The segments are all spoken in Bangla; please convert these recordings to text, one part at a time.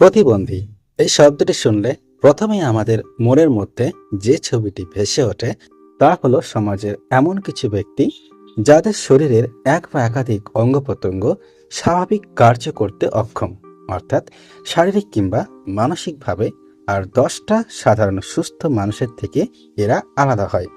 প্রতিবন্ধী। এই শব্দটি শুনলে প্রথমেই আমাদের মনের মধ্যে যে ছবিটি ভেসে ওঠে, তা হলো সমাজের এমন কিছু ব্যক্তি যাদের শরীরের এক বা একাধিক অঙ্গ প্রত্যঙ্গ স্বাভাবিক কার্য করতে অক্ষম। অর্থাৎ শারীরিক কিংবা মানসিকভাবে আর দশটা সাধারণ সুস্থ মানুষের থেকে এরা আলাদা হয়।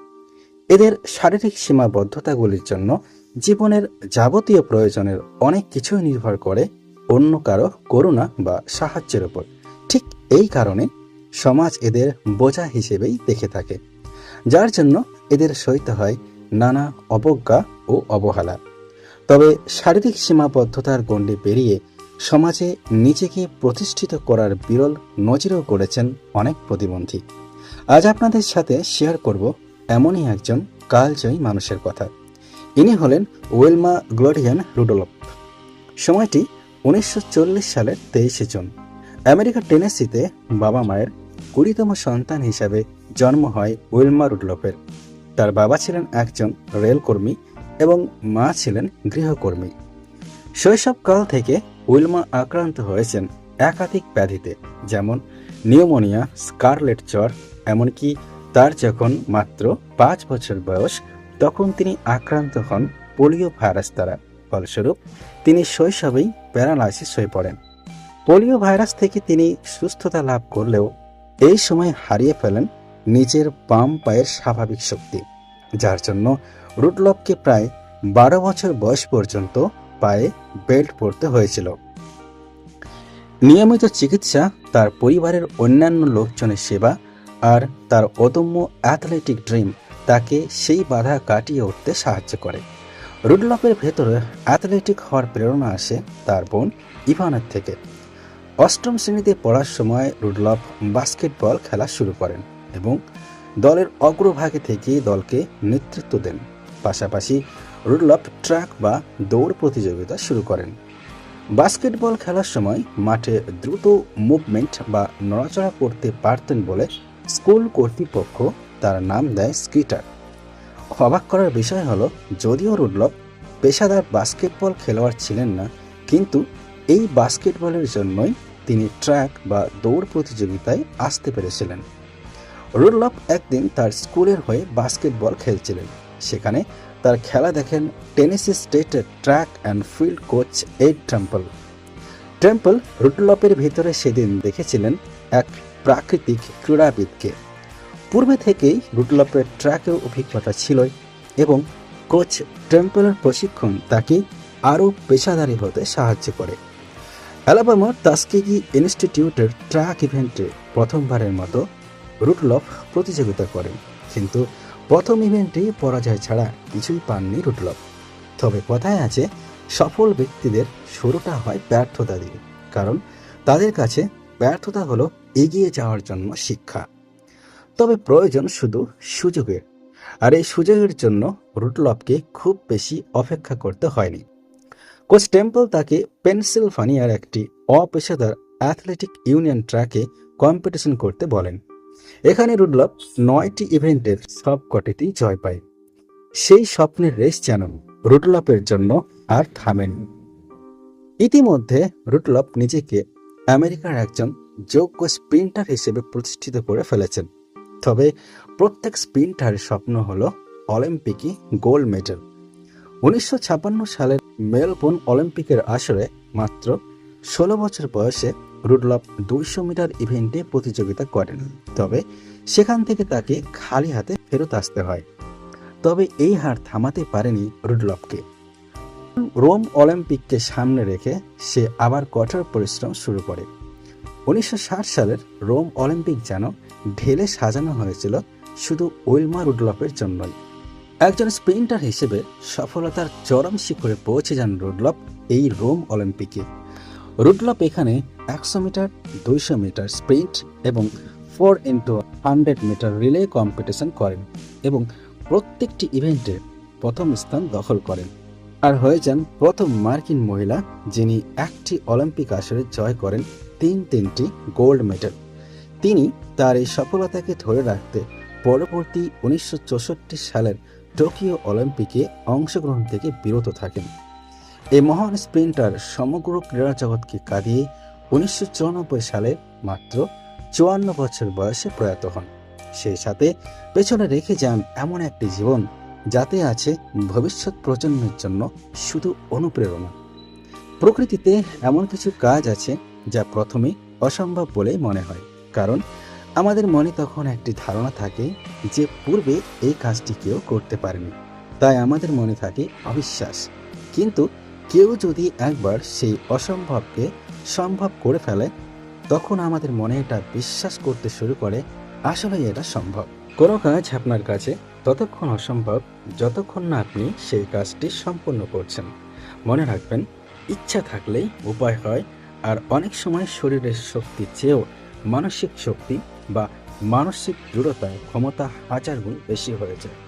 এদের শারীরিক সীমাবদ্ধতাগুলির জন্য জীবনের যাবতীয় প্রয়োজনের অনেক কিছুই নির্ভর করে অন্য কারও করুণা বা সাহায্যের ওপর ঠিক এই কারণে সমাজ এদের বোঝা হিসেবেই দেখে থাকে, যার জন্য এদের সইতে হয় নানা অবজ্ঞা ও অবহেলা। তবে শারীরিক সীমাবদ্ধতার গণ্ডি পেরিয়ে সমাজে নিজেকে প্রতিষ্ঠিত করার বিরল নজিরও করেছেন অনেক প্রতিবন্ধী। আজ আপনাদের সাথে শেয়ার করব এমনই একজন কালজয়ী মানুষের কথা। ইনি হলেন ওয়েলমা গ্লোরিয়ান রুডোলফ। সময়টি উনিশশো চল্লিশ সালের তেইশে জুন। আমেরিকার টেনেসিতে বাবা মায়ের কুড়িতম সন্তান হিসাবে জন্ম হয় উইলমা রুডলফের। তার বাবা ছিলেন একজন রেলকর্মী এবং মা ছিলেন গৃহকর্মী। শৈশবকাল থেকে উইলমা আক্রান্ত হয়েছেন একাধিক ব্যাধিতে, যেমন নিউমোনিয়া, স্কারলেট জ্বর, এমনকি তার যখন মাত্র পাঁচ বছর বয়স, তখন তিনি আক্রান্ত হন পোলিও ভাইরাস দ্বারা। ফলস্বরূপ, তিনি শৈশবেই প্যারালাইসিস হয়ে পড়েন। পোলিও ভাইরাস থেকে তিনি সুস্থতা লাভ করলেও এই সময় হারিয়ে ফেলেন নিজের বাম পায়ের স্বাভাবিক শক্তি, যার জন্য রুটলপকে প্রায় বারো বছর বয়স পর্যন্ত পায়ে বেল্ট পরতে হয়েছিল। নিয়মিত চিকিৎসা তার পরিবারের অন্যান্য লোকজনের সেবা আর তার অদম্য অ্যাথলেটিক ড্রিম তাকে সেই বাধা কাটিয়ে উঠতে সাহায্য করে। রুডলফের ভেতরে অ্যাথলেটিক হওয়ার প্রেরণা আসে তার বোন ইভানের থেকে। অষ্টম শ্রেণীতে পড়ার সময় রুডলফ বাস্কেটবল খেলা শুরু করেন এবং দলের অগ্রভাগে থেকে দলকে নেতৃত্ব দেন। পাশাপাশি রুডলফ ট্র্যাক বা দৌড় প্রতিযোগিতা শুরু করেন। বাস্কেটবল খেলার সময় মাঠে দ্রুত মুভমেন্ট বা নড়াচড়া করতে পারতেন বলে স্কুল কর্তৃপক্ষ তার নাম দেয় স্কিটার। অবাক করার বিষয় হলো, যদিও রুডলফ পেশাদার বাস্কেটবল খেলোয়াড় ছিলেন না, কিন্তু এই বাস্কেটবলের জন্যই তিনি ট্র্যাক বা দৌড় প্রতিযোগিতায় আসতে পেরেছিলেন। রুডলফ একদিন তার স্কুলের হয়ে বাস্কেটবল খেলছিলেন। সেখানে তার খেলা দেখেন টেনেসি স্টেটের track and field coach Ed Temple. Temple রুডলফের ভিতরে সেদিন দেখেছিলেন এক প্রাকৃতিক ক্রীড়াবিদকে। পূর্বে থেকেই রুডলফের ট্র্যাকের অভিজ্ঞতা ছিল এবং কোচ টেম্পলের প্রশিক্ষণ তাকে আরও পেশাদারী হতে সাহায্য করে। অ্যালাবামার তাস্কেগি ইনস্টিটিউটের ট্র্যাক ইভেন্টে প্রথমবারের মতো রুটলফ প্রতিযোগিতা করেন, কিন্তু প্রথম ইভেন্টে পরাজয় ছাড়া কিছুই পাননি রুটলফ তবে কথায় আছে, সফল ব্যক্তিদের শুরুটা হয় ব্যর্থতা দিয়ে, কারণ তাদের কাছে ব্যর্থতা হলো এগিয়ে যাওয়ার জন্য শিক্ষা। তবে প্রয়োজন শুধু সুযোগের। আর এই সুযোগের জন্য রুটলফকে খুব বেশি অপেক্ষা করতে হয়নি। কোচ টেম্পল তাকে পেনসিলভানিয়ার একটি অপেশাদার অ্যাথলেটিক ইউনিয়ন ট্র্যাকে কম্পিটিশন করতে বলেন। এখানে রুডলফ নয়টি ইভেন্টের সব কটিতেই জয় পায়। সেই স্বপ্নের রেস যেন রুডলফের জন্য আর থামেনি। ইতিমধ্যে রুটলফ নিজেকে আমেরিকার একজন যোগ্য স্প্রিন্টার হিসেবে প্রতিষ্ঠিত করে ফেলেছেন। তবে প্রত্যেক স্প্রিন্টারের স্বপ্ন হল অলিম্পিকে গোল্ড মেডেল। উনিশশো সালের মেলবোর্ন অলিম্পিকের আসরে মাত্র ষোলো বছর বয়সে রুডলফ দুইশো মিটার ইভেন্টে প্রতিযোগিতা করেন। তবে সেখান থেকে তাকে খালি হাতে ফেরত আসতে হয়। তবে এই হার থামাতে পারেনি রুডলফকে। রোম অলিম্পিককে সামনে রেখে সে আবার কঠোর পরিশ্রম শুরু করে। উনিশশো ষাট সালের রোম অলিম্পিক যেন ঢেলে সাজানো হয়েছিল শুধু ওয়েলমা রুডলফের জন্যই। একজন স্প্রিন্টার হিসেবে সফলতার চরম শিখরে পৌঁছে যান রুডলফ এই রোম অলিম্পিকে। রুডলফ এখানে একশো মিটার, দুইশো মিটার স্প্রিন্ট এবং four into hundred metre relay competition করেন এবং প্রত্যেকটি ইভেন্টে প্রথম স্থান দখল করেন। আর হয়ে যান প্রথম মার্কিন মহিলা যিনি একটি অলিম্পিক আসরে জয় করেন তিন তিনটি গোল্ড মেডেল। তিনি তার এই সফলতাকে ধরে রাখতে পরবর্তী উনিশশো চৌষট্টি সালের টোকিও অলিম্পিকে অংশগ্রহণ থেকে বিরত থাকেন। এই মহান স্প্রিন্টার সমগ্র ক্রীড়া জগৎকে কাঁদিয়ে উনিশশো চুরানব্বই সালে মাত্র চুয়ান্ন বছর বয়সে প্রয়াত হন। সেই সাথে পেছনে রেখে যান এমন একটি জীবন যাতে আছে ভবিষ্যৎ প্রজন্মের জন্য শুধু অনুপ্রেরণা। প্রকৃতিতে এমন কিছু কাজ আছে যা প্রথমে অসম্ভব বলেই মনে হয়। কারণ আমাদের মনে তখন একটি ধারণা থাকে যে পূর্বে এই কাজটি কেউ করতে পারেনি। তাই আমাদের মনে থাকে অবিশ্বাস। কিন্তু কেউ যদি একবার সেই অসম্ভবকে সম্ভব করে ফেলে, তখন আমাদের মনে এটা বিশ্বাস করতে শুরু করে আসলে এটা সম্ভব। কোনো কাজ আপনার কাছে ততক্ষণ অসম্ভব, যতক্ষণ না আপনি সেই কাজটি সম্পূর্ণ করছেন। মনে রাখবেন, ইচ্ছা থাকলেই উপায় হয় আর অনেক সময় শরীরের শক্তি চেয়েও মানসিক শক্তি বা মানসিক দৃঢ়তায় ক্ষমতা হাজার গুণ বেশি হয়ে যায়।